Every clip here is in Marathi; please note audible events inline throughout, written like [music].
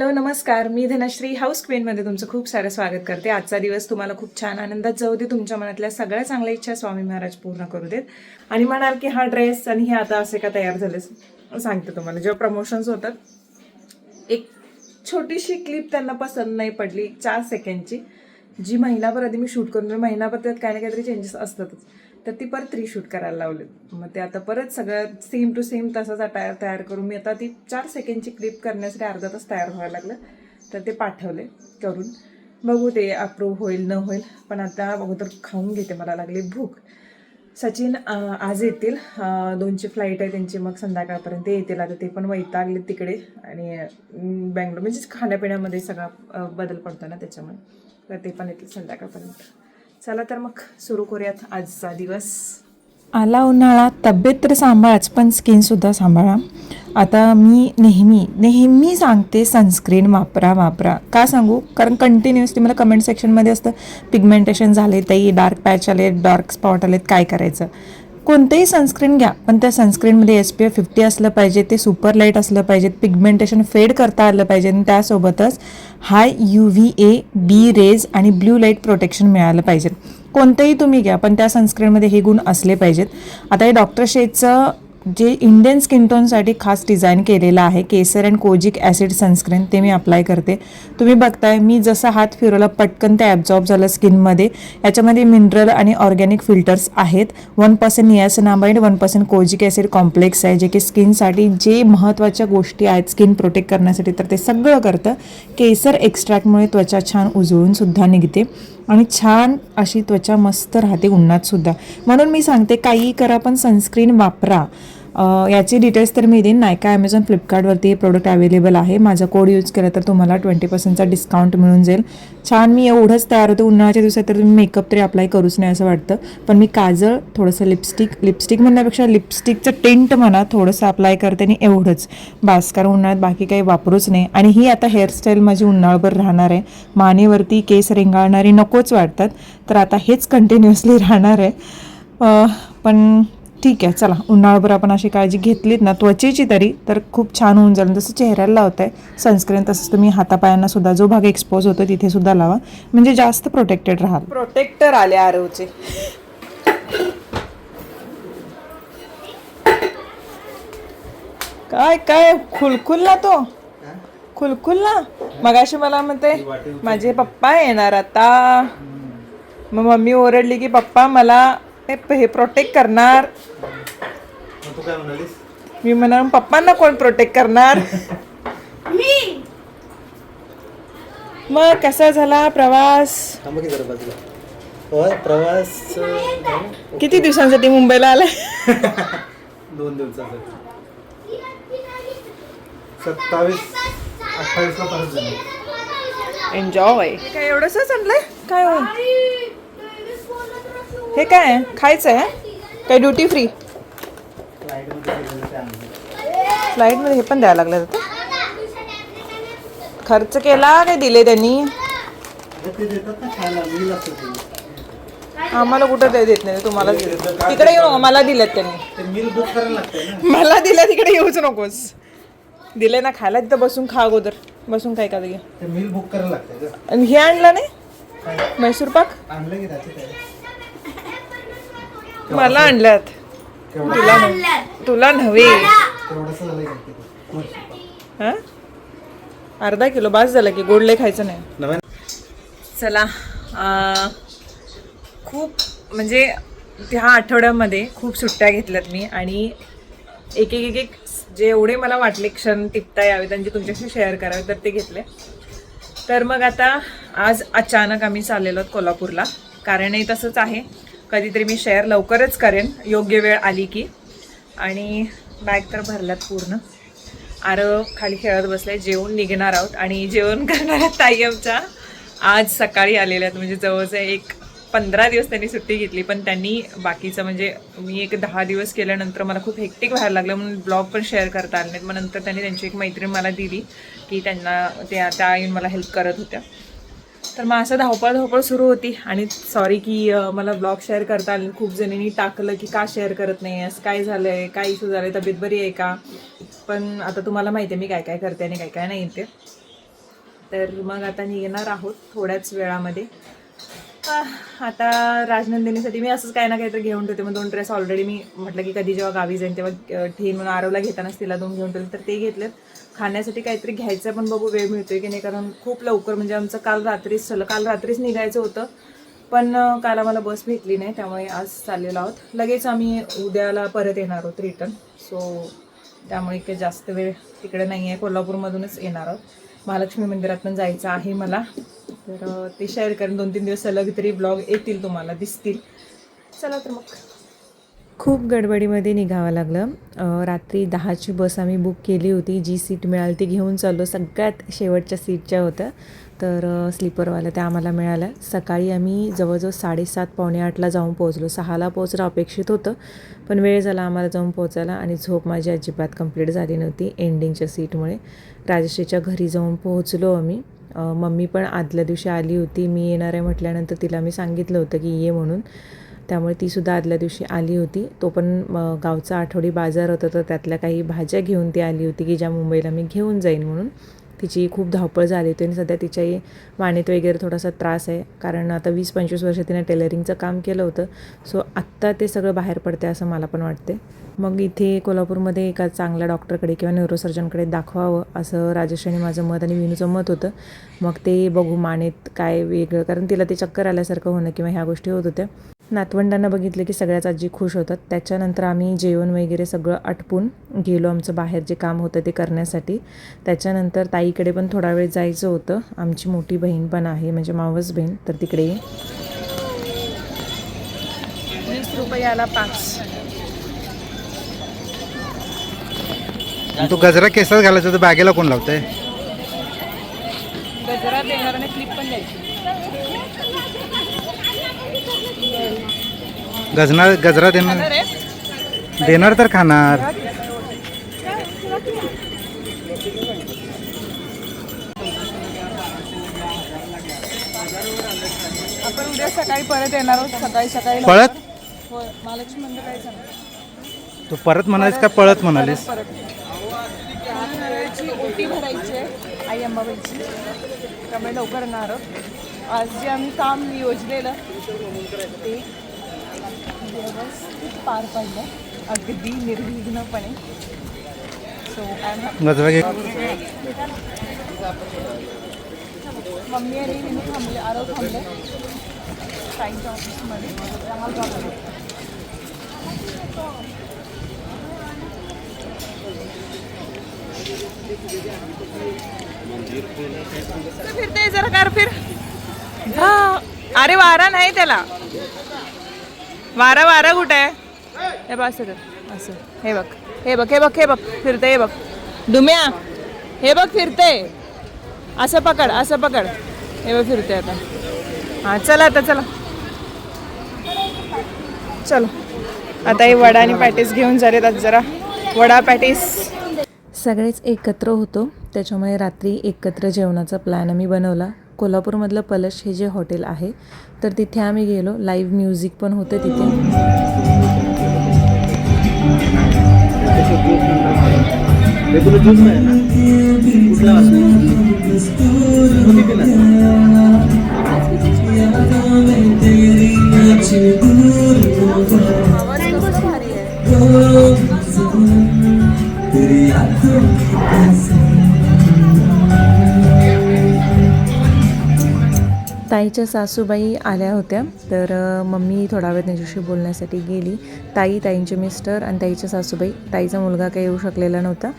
हॅलो नमस्कार. मी धनश्री हाऊस क्वीनमध्ये तुमचं खूप सारं स्वागत करते. आजचा दिवस तुम्हाला खूप छान आनंदात जाऊ दे. तुमच्या मनातल्या सगळ्या चांगल्या इच्छा स्वामी महाराज पूर्ण करू देत. आणि म्हणाल की हा ड्रेस आणि हे आता असे का तयार झाले सांगते तुम्हाला. जेव्हा प्रमोशन्स होतात एक छोटीशी क्लिप त्यांना पसंत नाही पडली. चार सेकंडची जी महिनाभर आधी मी शूट करून म्हणजे महिनाभर त्यात काही ना काहीतरी चेंजेस असतातच. तर ती परत रिशूट करायला लावली. मग ते आता परत सगळं सेम टू सेम तसंच अटायर तयार करून मी आता ती चार सेकंडची क्लिप करण्यासाठी अर्धा तास तयार व्हायला लागलं. तर ते पाठवले करून. बघू ते अप्रूव्ह होईल न होईल. पण आता अगोदर खाऊन घेते मला लागली भूक. सचिन आज येतील. दोनची फ्लाईट आहे त्यांची मग संध्याकाळपर्यंत येतील. आता ते पण वैतागले तिकडे. आणि बँगलोर म्हणजेच खाण्यापिण्यामध्ये सगळा बदल पडतो ना त्याच्यामुळे. तर ते पण येतील संध्याकाळपर्यंत. चला तर मग सुरू करूयात आजचा दिवस. आला उन्हाळा तब्येत तर सांभाळाच पण स्किनसुद्धा सांभाळा. आता मी नेहमी नेहमी सांगते सनस्क्रीन वापरा वापरा. का सांगू? कारण कंटिन्युअसली मला कमेंट सेक्शनमध्ये असतं पिगमेंटेशन झाले ताई डार्क पॅच आले डार्क स्पॉट आलेत काय करायचं? कोणतेही सनस्क्रीन घ्या पण त्या सनस्क्रीनमध्ये एस पी एफ फिफ्टी असलं पाहिजे ते सुपर लाइट असलं पाहिजे पिगमेंटेशन फेड करता आलं पाहिजे आणि त्यासोबतच high U V A B rays आणि ब्ल्यू लाइट प्रोटेक्शन मिळालं पाहिजे. कोणतंही तुम्ही घ्या पण त्या सनस्क्रीनमध्ये हे गुण असले पाहिजेत. आता हे डॉक्टर शेचं जे इंडियन स्किन टोनसाठी खास डिझाईन केलेलं आहे kesar and kojic acid sunscreen ते मी अप्लाय करते. तुम्ही बघताय मी जसं हात फिरवला पटकन ते ॲब्झॉर्ब झालं स्किनमध्ये याच्यामध्ये मिनरल आणि ऑर्गॅनिक फिल्टर्स आहेत. One percent niacinamide one percent kojic acid complex आहे जे की स्किनसाठी जे महत्त्वाच्या गोष्टी आहेत स्किन प्रोटेक्ट करण्यासाठी तर ते सगळं करतं. केसर एक्स्ट्रॅक्टमुळे त्वचा छान उजळून सुद्धा निघते आणि छान अशी त्वचा मस्त राहते उन्हात सुद्धा. म्हणून मी सांगते काही करा पण सनस्क्रीन वापरा. याचे डिटेल्स तर मी देईन. नायका ॲमेझॉन फ्लिपकार्टवरती हे प्रोडक्ट अवेलेबल आहे. माझा कोड यूज केला तर तुम्हाला ट्वेंटी पर्सेंटचा डिस्काउंट मिळून जाईल. छान मी एवढंच तयार होते. उन्हाळ्याच्या दिवसात तर तुम्ही मेकअप तरी अप्लाय करूच नाही असं वाटतं. पण मी काजळ थोडंसं लिपस्टिक लिपस्टिक म्हणण्यापेक्षा लिपस्टिकचं टेंट म्हणा थोडंसं अप्लाय करते आणि एवढंच. बास कारण उन्हाळ्यात बाकी काही वापरूच नाही आणि ही आता हेअरस्टाईल माझी उन्हाळभर राहणार आहे. मानेवरती केस रेंगाळणारी नकोच वाटतात. तर आता हेच कंटिन्युअसली [laughs] राहणार आहे. पण ठीक आहे चला. उन्हाळभर आपण अशी काळजी घेतलीत ना त्वचेची तरी तर खूप छान होऊन जाईल. जसं चेहऱ्याला लावत आहे सनस्क्रीन तसंच तुम्ही हातापायांना सुद्धा जो भाग एक्सपोज होतो तिथे सुद्धा लावा. म्हणजे जास्त प्रोटेक्टेड राहाल. प्रोटेक्टर आले आरवचे काय काय? खुलखुलला तो. खुलखुलला मगाशी मला म्हणते माझे पप्पा येणार आता. मग मम्मी ओरडली की पप्पा मला हे हे प्रोटेक्ट करणार. मग तू काय म्हणालीस? मी म्हणा पप्पांना कोण प्रोटेक्ट करणार? मग कसा झाला प्रवास? थांबा की जरा बाजूला. होय प्रवास अं, किती दिवसांसाठी मुंबईला आलाय? [laughs] दोन दिवसाचा सत्तावीस अठ्ठावीसला परत झाले एन्जॉय काय एवढंच आणलंय काय हो? हे काय? खायचं आहे काय ड्युटी फ्री फ्लाईटमध्ये हे पण द्यायला लागलं आता खर्च केला काय दिले त्यांनी? आम्हाला कुठं ते देत नाही तुम्हाला तिकडे येऊ मला दिलेत त्यांनी. मील दिलं तिकडे येऊच नकोस. दिले ना खायला तिथं बसून खा अगोदर. बसून काय का घे आणि हे आणलं नाही? मैसूर पाक? आणलं मला आणल्यात. तुला नव्हे. तुला नव्हे. तेवढंसं झालं का ते? वर्ष. हा? अर्धा किलो बास झाला की गोडले खायचं नाही. नव्या चला अं, खूप म्हणजे ह्या आठवड्यामध्ये खूप सुट्ट्या घेतल्यात मी आणि एक एक एक एक जे एवढे मला वाटले क्षण टिपता यावेत आणि जे तुमच्याशी शेअर करावे तर ते घेतले. तर मग आता आज अचानक आम्ही चाललेलो आहोत कोल्हापूरला. कारणही तसंच आहे. कधीतरी मी शेअर लवकरच करेन. योग्य वेळ आली की. आणि बॅग तर भरल्यात पूर्ण. आरव खाली खेळत बसले जेवून निघणार आहोत. आणि जेवण करणाऱ्या ताई आमच्या आज सकाळी आलेल्या आहेत. म्हणजे जवळजवळ एक पंधरा दिवस त्यांनी सुट्टी घेतली पण त्यांनी बाकीचं म्हणजे मी एक दहा दिवस केल्यानंतर मला खूप हेक्टिक व्हायला लागलं. म्हणून ब्लॉग पण शेअर करता आले नाहीत. मग नंतर त्यांनी त्यांची एक मैत्रीण मला दिली की त्यांना त्या त्या येऊन मला हेल्प करत होत्या. तर मग असं धावपळ धावपळ सुरू होती. आणि सॉरी की मला ब्लॉग शेअर करता आले. खूप जणींनी टाकलं की का शेअर करत नाही असं काय झालं आहे काय इशू झालं तब्येत बरी आहे का? पण आता तुम्हाला माहिती आहे मी काय काय करते आणि काय काय नाही ते. तर मग आता निघणार आहोत थोड्याच वेळामध्ये. आता राजनंदिनीसाठी मी असंच काही ना काहीतरी घेऊन ठेवते. मग दोन ड्रेस ऑलरेडी मी म्हटलं की कधी जेव्हा गावी जाईन तेव्हा ठेन म्हणून आरवला घेतानाच तिला दोन घेऊन ठेवले. तर ते घेतलेत. खाण्यासाठी काहीतरी घ्यायचं पण बघू वेळ मिळतोय की नाही? कारण खूप लवकर म्हणजे आमचं काल रात्रीच झालं काल रात्रीच निघायचं होतं. पण काल आम्हाला बस भेटली नाही त्यामुळे आज चाललेलो आहोत. लगेच आम्ही उद्याला परत येणार आहोत रिटर्न सो त्यामुळे काही जास्त वेळ तिकडे नाही आहे कोल्हापूरमधूनच येणार आहोत. महालक्ष्मी मंदिरात पण जायचं आहे मला. तर ते शेअर करून. दोन तीन दिवस सलग तरी ब्लॉग येतील तुम्हाला दिसतील. चला तर मग. खूप गडबडीमध्ये निघावं लागलं. रात्री दहाची बस आम्ही बुक केली होती. जी सीट मिळाली ती घेऊन चाललो. सगळ्यात शेवटच्या सीटच्या होत्या. तर स्लीपरवाल्या त्या आम्हाला मिळाल्या. सकाळी आम्ही जवळजवळ साडेसात पावणे आठला जाऊन पोहोचलो. सहाला पोहोचणं अपेक्षित होतं पण वेळ झाला आम्हाला जाऊन पोहोचायला आणि झोप माझी अजिबात कंप्लीट झाली नव्हती एंडिंगच्या सीटमुळे. राजश्रीच्या घरी जाऊन पोहोचलो आम्ही. मम्मी पण आदल्या दिवशी आली होती. मी येणार आहे म्हटल्यानंतर तिला मी सांगितलं होतं की ये म्हणून. त्यामुळे तीसुद्धा आदल्या दिवशी आली होती. तो पण गावचा आठवडी बाजार होता तर त्यातल्या काही भाज्या घेऊन ती आली होती की ज्या मुंबईला मी घेऊन जाईन म्हणून. तिची खूप धावपळ झाली होती आणि सध्या तिच्याही मानेत वगैरे थोडासा त्रास आहे. कारण आता वीस पंचवीस वर्ष तिने टेलरिंगचं काम केलं होतं. सो आत्ता ते सगळं बाहेर पडते असं मला पण वाटते मग इथे कोल्हापूरमध्ये एका चांगल्या डॉक्टरकडे किंवा न्यूरोसर्जनकडे दाखवावं असं राजेश आणि माझं मत आणि विनूचं मत होतं. मग ते बघू मानेत काय वेगळं. कारण तिला ते चक्कर आल्यासारखं होणं किंवा ह्या गोष्टी होत होत्या. नातवंडांना बघितलं की सगळ्याच आजी खुश होतात. त्याच्यानंतर आम्ही जेवण वगैरे सगळं आटपून गेलो आमचं बाहेर जे काम होतं ते करण्यासाठी. त्याच्यानंतर ताईकडे पण थोडा वेळ जायचं होतं. आमची मोठी बहीण पण आहे म्हणजे मावस बहीण. तर तिकडे वीस रुपयाला पाच. तो गजरा केसात घालायचा तर बॅगेला कोण लावतंय? गजरा देणार आणि क्लिप पण द्यायची. गजना गजरा देणार देणार तर खाणार. आपण उद्या सकाळी परत येणार आहोत. सकाळी सकाळी पळत होय महालक्ष्मी मंदिर काय सांग तू परत म्हणालीस का पळत म्हणालीस? परत त्याची ओटी भरायची आहे आई अंबाबाईची. त्यामुळे लवकर येणार आहोत. आज जे आम्ही काम योजलेलं ते व्यवस्थित पार पडलं. अगदी निर्विघ्नपणे. सो आय मम्मी आणि मी थांबले आरव थांबले. ताईच्या ऑफिसमध्ये. फिरते जरा कार फिर. हा. अरे वारा नाही त्याला. वारा वारा कुठे? आहे हे बघ असं असं. हे बघ हे बघ हे बघ हे बघ फिरते हे बघ. डुम्या हे बघ फिरते असं पकड असं पकड. हे बघ फिरते आता. हा चला आता चला. चलो. आता हे वडा आणि पॅटीस घेऊन झालेत आज जरा. वडा पॅटीस. सगळेच एकत्र होतो त्याच्यामुळे रात्री एकत्र जेवणाचा प्लॅन आम्ही बनवला. कोल्हापूरमधलं पलश हे जे हॉटेल आहे तर तिथे आम्ही गेलो. लाईव्ह म्युझिक पण होतं तिथे. ताईच्या सासूबाई आल्या होत्या. तर मम्मी थोडा वेळ त्यांच्याशी बोलण्यासाठी गेली. ताई ताईंचे मिस्टर आणि ताईच्या सासूबाई. ताईचा मुलगा काही येऊ शकलेला नव्हता.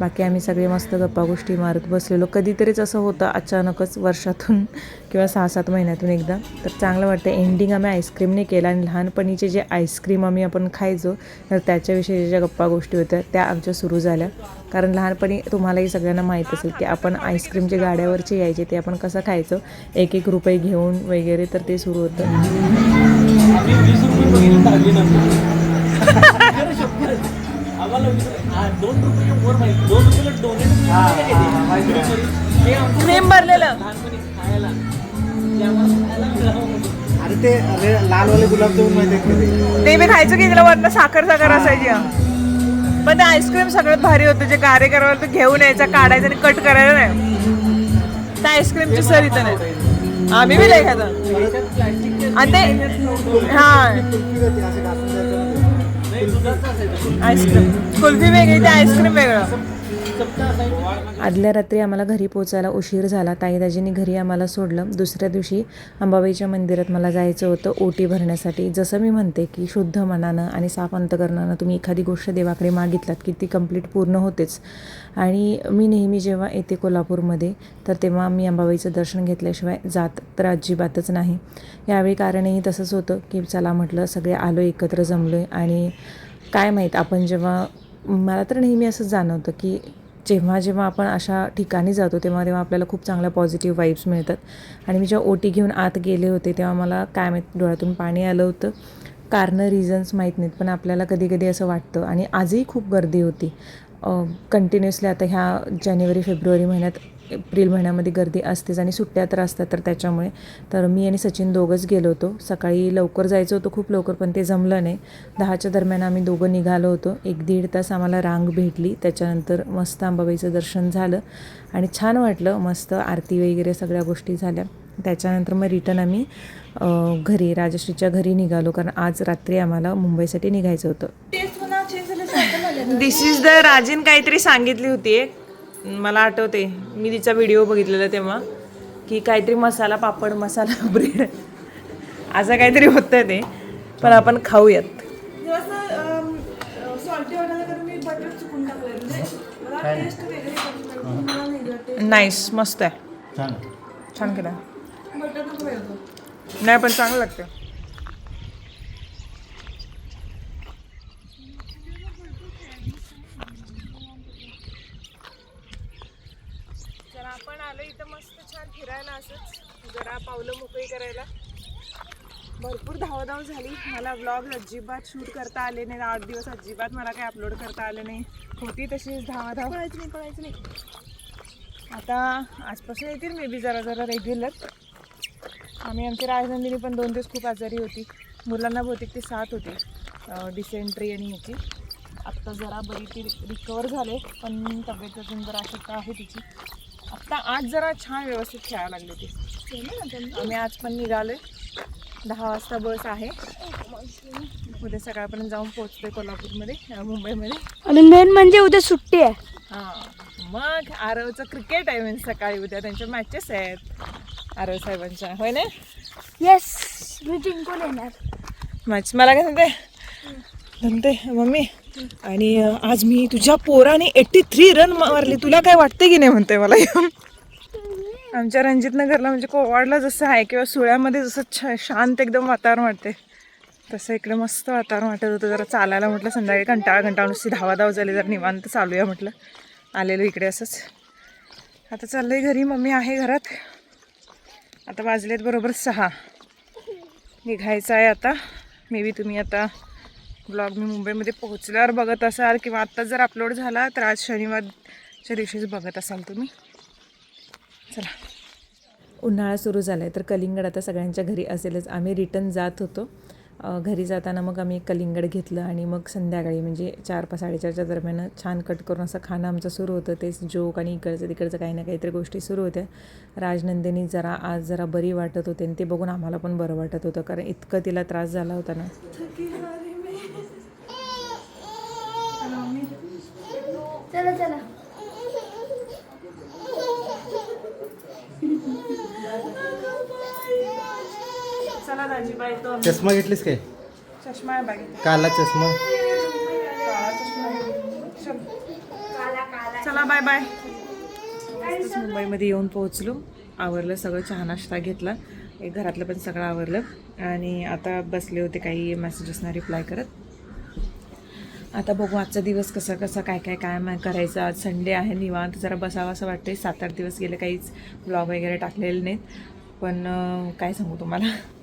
बाकी आम्ही सगळे मस्त गप्पा गोष्टी मारत बसलेलो. कधीतरीच असं होतं अचानकच वर्षातून किंवा सहा सात महिन्यातून एकदा. तर चांगलं वाटतं एंडिंग आम्ही आईस्क्रीमने केलं आणि लहानपणीचे जे आईस्क्रीम आम्ही आपण खायचो तर त्याच्याविषयी ज्या गप्पा गोष्टी होत्या त्या आमच्या सुरू झाल्या. कारण लहानपणी तुम्हालाही सगळ्यांना माहीत असेल की आपण आईस्क्रीमचे गाड्यावरचे यायचे ते आपण कसं खायचो? एक एक रुपये घेऊन वगैरे तर ते सुरू होतं. [laughs] [laughs] क्रीम भरलेलं. अरे ते अरे लालवाले गुलाबजामुन माहिती आहे का ते? ते मी खायचं की तिला वरनं साखर साखर असायची. पण ते आईस्क्रीम सगळ्यात भारी होतं. जे कार्यक्रमाला तू घेऊन यायचा काढायचं आणि कट करायचं नाही. त्या आईस्क्रीमची सर इथं नाही. आम्ही बी नाही खात. आणि ते हा. आईस्क्रीम कुल्फी वेगळी ते आईस्क्रीम वेगळं. आदल्या रात्री आम्हाला घरी पोचायला उशीर झाला. ताईदाजींनी घरी आम्हाला सोडलं. दुसऱ्या दिवशी अंबाबाईच्या मंदिरात मला जायचं होतं ओटी भरण्यासाठी. जसं मी म्हणते की शुद्ध मनानं आणि साफ अंतकरणानं तुम्ही एखादी गोष्ट देवाकडे मागितलात की ती कंप्लीट पूर्ण होतेच. आणि मी नेहमी जेव्हा येते कोल्हापूरमध्ये तर तेव्हा मी अंबाबाईचं दर्शन घेतल्याशिवाय जात तर अजिबातच नाही. यावेळी कारणही तसंच होतं की चला म्हटलं सगळे आलो एकत्र जमलो आहे आणि काय माहीत आपण जेव्हा मला तर नेहमी असं जाणवतं की जेव्हा जेव्हा आपण अशा ठिकाणी जातो तेव्हा तेव्हा आपल्याला खूप चांगल्या पॉझिटिव्ह वाईब्स मिळतात. आणि मी जेव्हा ओटी घेऊन आत गेले होते तेव्हा मला काय माहीत डोळ्यातून पाणी आलं होतं. कारणं रिझन्स माहीत नाहीत पण आपल्याला कधी कधी असं वाटतं. आणि आजही खूप गर्दी होती. कंटिन्युअसली आता ह्या जानेवारी फेब्रुवारी महिन्यात एप्रिल महिन्यामध्ये गर्दी असतेच आणि सुट्ट्या तर असतात तर त्याच्यामुळे. तर मी आणि सचिन दोघंच गेलो होतो. सकाळी लवकर जायचं होतं खूप लवकर पण ते जमलं नाही. दहाच्या दरम्यान आम्ही दोघं निघालो होतो. एक दीड तास आम्हाला रांग भेटली. त्याच्यानंतर मस्त अंबाबाईचं दर्शन झालं आणि छान वाटलं. मस्त आरती वगैरे सगळ्या गोष्टी झाल्या. त्याच्यानंतर मग रिटर्न आम्ही घरी राजश्रीच्या घरी निघालो. कारण आज रात्री आम्हाला मुंबईसाठी निघायचं होतं. दिस इज द राजीन काहीतरी सांगितली होती एक. मला आठवते मी तिचा व्हिडिओ बघितलेला तेव्हा की काहीतरी मसाला पापड मसाला [laughs] ब्रेड असं काहीतरी होतं ते. पण आपण खाऊयात. नाईस मस्त आहे. छान. छान केलं. नाही पण चांगलं लागतं तर आपण आलो इथं मस्त छान फिरायला असंच जरा पावलं मोकळी करायला. भरपूर धावधाव झाली. मला ब्लॉग अजिबात शूट करता आले नाही. आठ दिवस अजिबात मला काही अपलोड करता आले नाही. होती तशीच धावाधाव. पळायची नाही पळायची नाही. आता आजपासून येतील मे बी जरा जरा रेग्युलर आम्ही आमची राजनंदिनी पण दोन दिवस खूप आजारी होती. मुलांना बहुतेक ती साथ होती. डिसेंट्री आणि ह्याची. आत्ता जरा बरी ती रिकवर झाले पण तब्येत अजून जरा अशक्त आहे तिची. आत्ता आज जरा छान व्यवस्थित खेळायला लागली ती. आम्ही आज पण निघालोय. दहा वाजता बस आहे. उद्या सकाळपर्यंत जाऊन पोहोचतोय कोल्हापूरमध्ये मुंबईमध्ये. आणि मेन म्हणजे उद्या सुट्टी आहे. हां मग आरवचं क्रिकेट आहे म्हणजे सकाळी उद्या त्यांच्या मॅचेस आहेत. आरव साहेबांच्या होय ना? येस मी जिंकून येणार. मॅच मला काय सांगते? म्हणते मम्मी आणि आज मी तुझ्या पोराने एट्टी थ्री रन मारले. तुला काय वाटते की नाही? म्हणते मला. आमच्या रणजित नगरला म्हणजे कोवाडला जसं आहे किंवा सुळ्यामध्ये जसं छ शांत एकदम वातावरण वाटते तसं इकडे मस्त वातावरण वाटत होतं. जरा चालायला म्हटलं संध्याकाळी कंटाळा कंटाळा नुसती धावा धाव झाली. जरा निवांत चालूया म्हटलं. आलेलो इकडे असंच. आता चाललंय घरी. मम्मी आहे घरात. आता वाजलेत बरोबर सहा. निघायचं आहे आता. मे बी तुम्ही आता ब्लॉग मी मुंबईमध्ये पोहोचल्यावर बघत असाल किंवा आत्ता जर अपलोड झाला तर आज शनिवारच्या दिवशीच बघत असाल तुम्ही. चला. उन्हाळा सुरू झाला आहे तर कलिंगड आता सगळ्यांच्या घरी असेलच. आम्ही रिटर्न जात होतो. घरी जाताना मग आम्ही कलिंगड घेतलं आणि मग संध्याकाळी म्हणजे चार पाच साडेचारच्या दरम्यान छान कट करून असं खाणं आमचं सुरू होतं. तेच जोक आणि इकडचं तिकडचं काही ना काहीतरी गोष्टी सुरू होत्या. राजनंदिनी जरा आज जरा बरी वाटत होते आणि ते बघून आम्हाला पण बरं वाटत होतं कारण इतकं तिला त्रास झाला होता ना. चला चला. चला दाजीबाई तो चष्मा घेतलीस काय? चष्मा आहे काला चष्मा? चला. Bye bye. मस्तच मुंबईमध्ये येऊन पोहोचलो. आवरलं सगळं चहा नाश्ता घेतला. एक घरातलं पण सगळं आवरलं. आणि आता बसले होते काही मेसेजेसना रिप्लाय करत. आता बघू आजचा दिवस कसा कसा काय काय काय मा- करायचं. आज संडे आहे निवांत. जरा बसावं असं वाटते सात आठ दिवस गेले काहीच ब्लॉग वगैरे टाकलेले नाहीत. पण अं, काय सांगू तुम्हाला?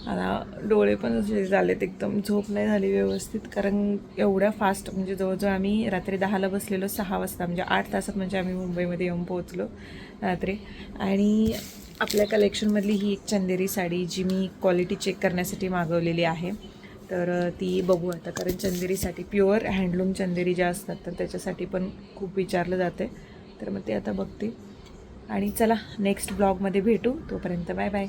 आता डोळे पण असे झालेत एकदम. झोप नाही झाली व्यवस्थित कारण एवढ्या फास्ट म्हणजे जवळजवळ आम्ही रात्री दहाला बसलेलो सहा वाजता म्हणजे आठ तासात म्हणजे आम्ही मुंबईमध्ये येऊन पोहोचलो रात्री. आणि आपल्या कलेक्शनमधली ही एक चंदेरी साडी जी मी क्वालिटी चेक करण्यासाठी मागवलेली आहे. तर ती बघू आता कारण चंदेरीसाठी प्युअर हँडलूम चंदेरी ज्या असतात तर त्याच्यासाठी पण खूप विचारलं जाते तर मग ते आता बघते. आणि चला नेक्स्ट ब्लॉगमध्ये भेटू. तोपर्यंत बाय बाय